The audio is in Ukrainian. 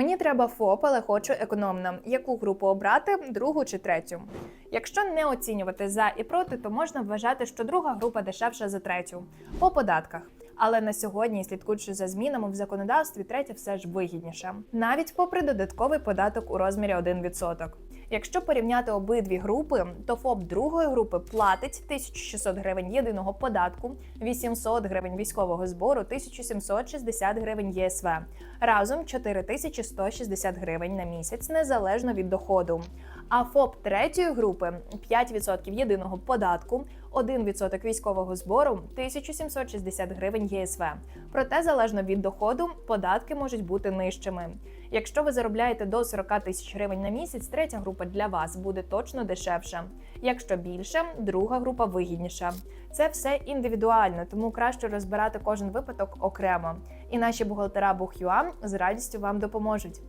Мені треба ФОП, але хочу економно. Яку групу обрати, другу чи третю? Якщо не оцінювати за і проти, то можна вважати, що друга група дешевша за третю по податках. Але на сьогодні, слідкуючи за змінами в законодавстві, третя все ж вигідніша, навіть попри додатковий податок у розмірі 1%. Якщо порівняти обидві групи, то ФОП другої групи платить 1600 гривень єдиного податку, 800 гривень військового збору, 1760 гривень ЄСВ, разом 4160 гривень на місяць, незалежно від доходу. А ФОП третьої групи 5% єдиного податку, 1% військового збору, 1760 гривень ЄСВ. Проте, залежно від доходу, податки можуть бути нижчими. Якщо ви заробляєте до 40 тисяч гривень на місяць, третя група для вас буде точно дешевша. Якщо більше, друга група вигідніша. Це все індивідуально, тому краще розбирати кожен випадок окремо. І наші бухгалтера Бухюа з радістю вам допоможуть.